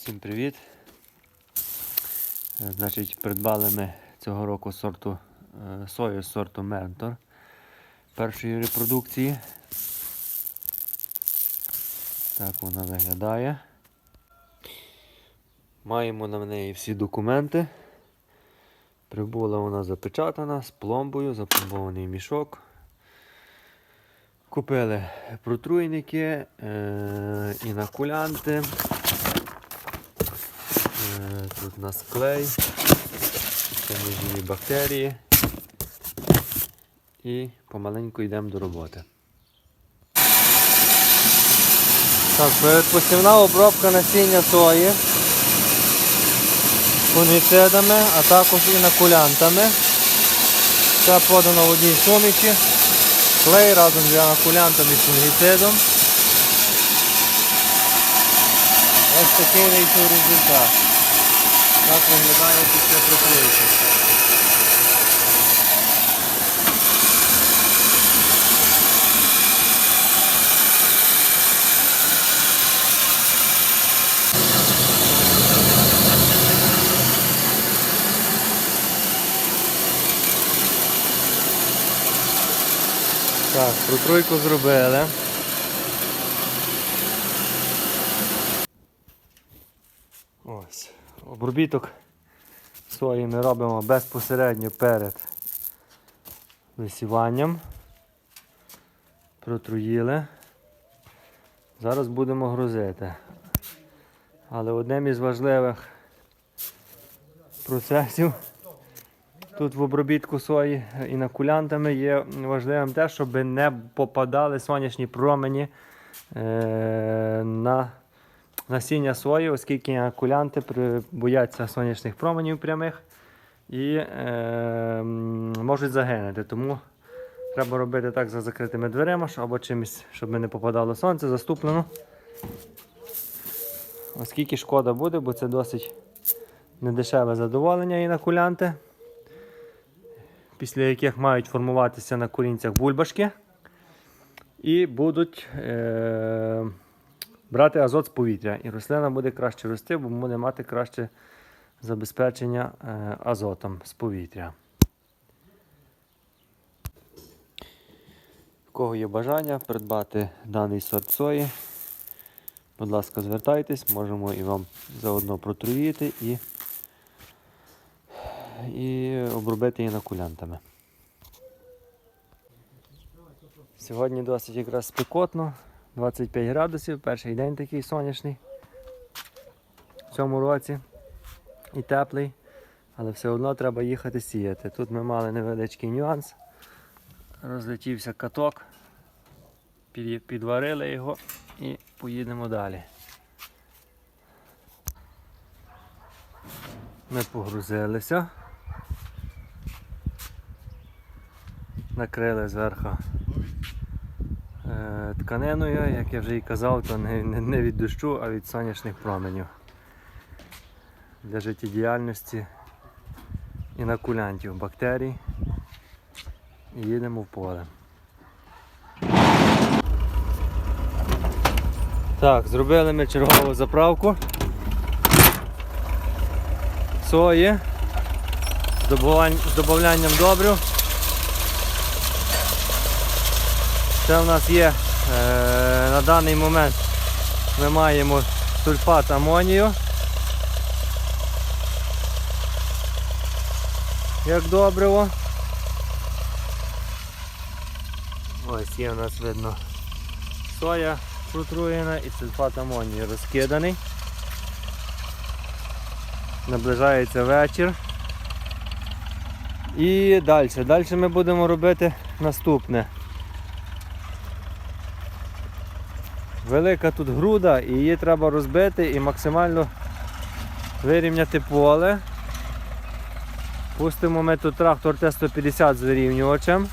Всім привіт. Е, Значить, придбали ми цього року сорту е, сою сорту Ментор першої репродукції. Так вона виглядає. Маємо на неї всі документи. Прибула вона запечатана з пломбою, запломбований мішок. Купили протруйники, е, інакулянти. У нас клей, це неживі бактерії. І помаленьку йдемо до роботи. Так, передпосівна обробка насіння сої фунгіцидами, а також інакулянтами. Це подано в одній суміші. Клей разом з інакулянтом і фунгіцидом. Ось такий вийшов результат. Так виглядає після проклейки. Так, протруйку зробили. Ось. Обробіток сої ми робимо безпосередньо перед висіванням. Протруїли. Зараз будемо грузити. Але одним із важливих процесів тут в обробітку сої інакулянтами є важливим те, щоб не попадали сонячні промені е, на насіння сої, оскільки інакулянти при- бояться сонячних променів прямих і е, можуть загинути. Тому треба робити так за закритими дверима або чимось, щоб не попадало сонце, заступлено. Оскільки шкода буде, бо це досить недешеве задоволення інакулянти, після яких мають формуватися на корінцях бульбашки і будуть е, брати азот з повітря. І рослина буде краще рости, бо буде мати краще забезпечення е, азотом з повітря. У кого є бажання придбати даний сорт сої, будь ласка, звертайтесь, можемо і вам заодно протруїти і, і обробити інакулянтами. Сьогодні досить якраз спекотно, 25 градусів, перший день такий сонячний в цьому році і теплий, але все одно треба їхати сіяти. Тут ми мали невеличкий нюанс. Розлетівся каток, підварили його і поїдемо далі. Ми погрузилися. Накрили зверху тканиною, як я вже і казав, то не, від дощу, а від сонячних променів для життєдіяльності інакулянтів, бактерій. І їдемо в поле. Так, зробили ми чергову заправку сої з добавлянь- з добрив. Це в нас є е, на даний момент ми маємо сульфат амонію. Як добриво. Ось є у нас видно соя протруєна і сульфат амонію розкиданий. Наближається вечір. І далі. Далі ми будемо робити наступне. Велика тут груда і її треба розбити і максимально вирівняти поле. Пустимо ми тут трактор Т-150 з вирівнювачем.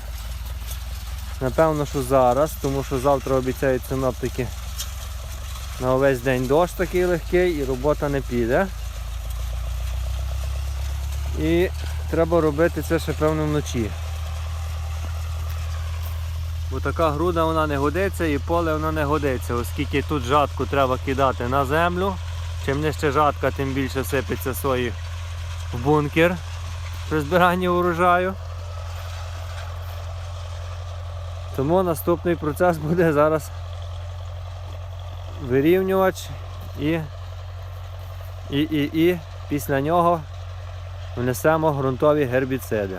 Напевно, що зараз, тому що завтра обіцяють синоптики на увесь день дощ такий легкий і робота не піде. І треба робити це ще певно вночі. Бо така груда вона не годиться і поле воно не годиться, оскільки тут жатку треба кидати на землю Чим нижче жатка, тим більше сипеться сої в бункер при збиранні урожаю. Тому наступний процес буде зараз вирівнювач і, і, і, і після нього внесемо ґрунтові гербіциди.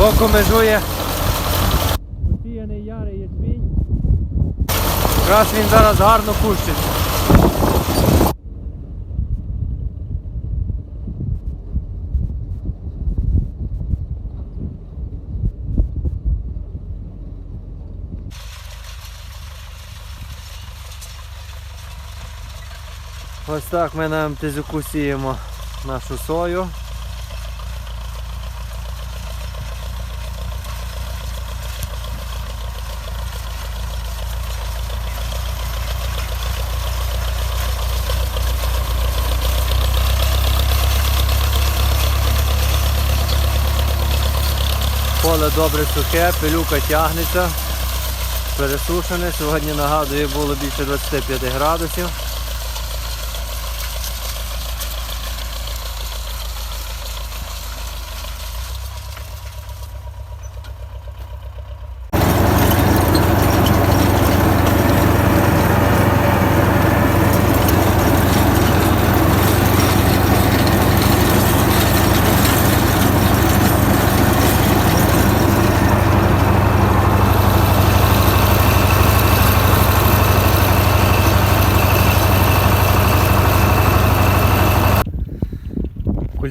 Боку межує посіяний ярий ячмінь. Якраз він зараз гарно пущиться. Ось так ми на МТЗку сіємо нашу сою. Поле добре сухе, пилюка тягнеться, пересушене. Сьогодні нагадую було більше 25 градусів.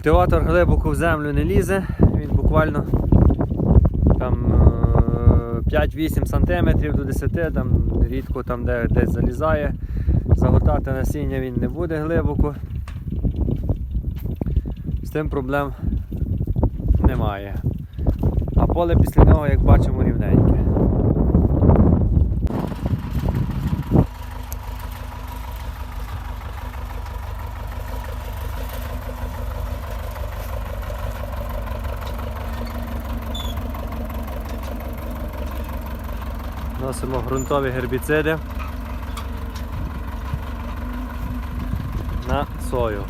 Культиватор глибоко в землю не лізе, він буквально там е, 5-8 см до 10 там рідко там де, десь залізає. Загортати насіння він не буде глибоко. З тим проблем немає. А поле після нього, як бачимо, рівненьке. Носимо ґрунтові гербіциди на сою.